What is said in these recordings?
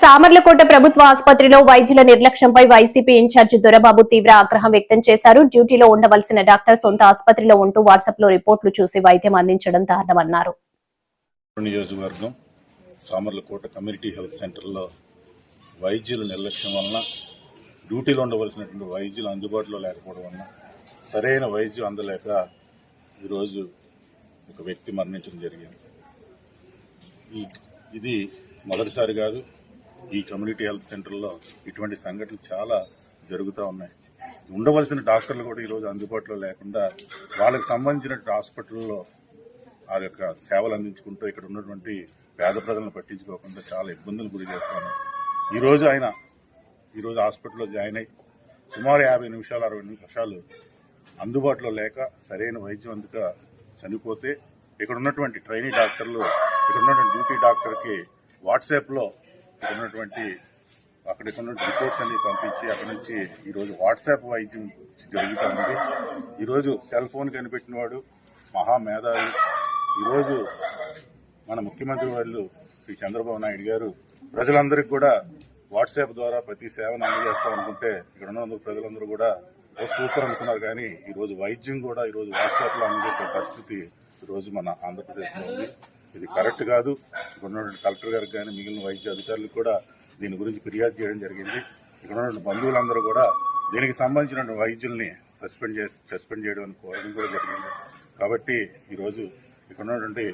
సామర్లకోట ప్రభుత్వ ఆసుపత్రిలో వైద్యుల నిర్లక్ష్యంపై వైసీపీ ఇన్ఛార్జి దొరబాబు తీవ్ర ఆగ్రహం వ్యక్తం చేశారు. డ్యూటీలో ఉండవలసిన డాక్టర్ సొంత ఆసుపత్రిలో ఉంటూ వాట్సాప్లో రిపోర్టులు చూసి వైద్యం అందించడం దారుణమన్నారు. నియోజకవర్గం సామర్లకోట కమ్యూనిటీ హెల్త్ సెంటర్లో వైద్యుల నిర్లక్ష్యం వలన డ్యూటీలో ఉండవలసినటువంటి వైద్యులు అందుబాటులో లేకపోవడం వలన సరైన వైద్యం అందలేక ఈరోజు ఒక వ్యక్తి మరణించడం జరిగింది. ఇది మొదటిసారి కాదు ఈ కమ్యూనిటీ హెల్త్ సెంటర్లో ఇటువంటి సంఘటనలు చాలా జరుగుతూ ఉన్నాయి. ఉండవలసిన డాక్టర్లు కూడా ఈరోజు అందుబాటులో లేకుండా వాళ్ళకి సంబంధించిన హాస్పిటల్లో ఆ యొక్క సేవలు అందించుకుంటూ ఇక్కడ ఉన్నటువంటి పేద ప్రజలను పట్టించుకోకుండా చాలా ఇబ్బందులు గురి చేస్తాను ఈరోజు ఆయన ఈరోజు హాస్పిటల్లో జాయిన్ అయ్యి సుమారు యాభై నిమిషాలు అరవై నిమిషాలు అందుబాటులో లేక సరైన వైద్యం అందుక చనిపోతే ఇక్కడ ఉన్నటువంటి ట్రైనీ డాక్టర్లు ఇక్కడ ఉన్నటువంటి డ్యూటీ డాక్టర్కి వాట్సాప్లో ఇక్కడ ఉన్నటువంటి అక్కడికి ఉన్న రిపోర్ట్స్ అన్ని పంపించి అక్కడ నుంచి ఈరోజు వాట్సాప్ వైద్యం జరుగుతూ ఉంది ఈరోజు సెల్ ఫోన్ కనిపెట్టిన వాడు మహామేధావి ఈరోజు మన ముఖ్యమంత్రి వాళ్ళు శ్రీ చంద్రబాబు నాయుడు గారు ప్రజలందరికీ కూడా వాట్సాప్ ద్వారా ప్రతి సేవను అందజేస్తాం అనుకుంటే ఇక్కడ ఉన్న ప్రజలందరూ కూడా సూపర్ అనుకున్నారు. కానీ ఈరోజు వైద్యం కూడా ఈరోజు వాట్సాప్లో అందజేసే పరిస్థితి ఈ రోజు మన ఆంధ్రప్రదేశ్లో ఉంది. ఇది కరెక్ట్ కాదు. ఇక్కడ ఉన్నటువంటి కలెక్టర్ గారికి కానీ మిగిలిన వైద్య అధికారులకు కూడా దీని గురించి ఫిర్యాదు చేయడం జరిగింది. ఇక్కడ ఉన్నటువంటి బంధువులందరూ కూడా దీనికి సంబంధించిన వైద్యుల్ని సస్పెండ్ చేసి సస్పెండ్ చేయడం అని కోరడం కూడా జరిగింది. కాబట్టి ఈరోజు ఇక్కడ ఉన్నటువంటి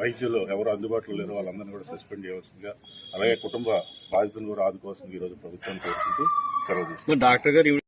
వైద్యులు ఎవరు అందుబాటులో లేరో వాళ్ళందరినీ కూడా సస్పెండ్ చేయవలసిందిగా అలాగే కుటుంబ బాధితులు కూడా ఆదుకోవాల్సింది ఈరోజు ప్రభుత్వం కోరుకుంటూ సెలవు తీసుకుంటారు డాక్టర్ గారు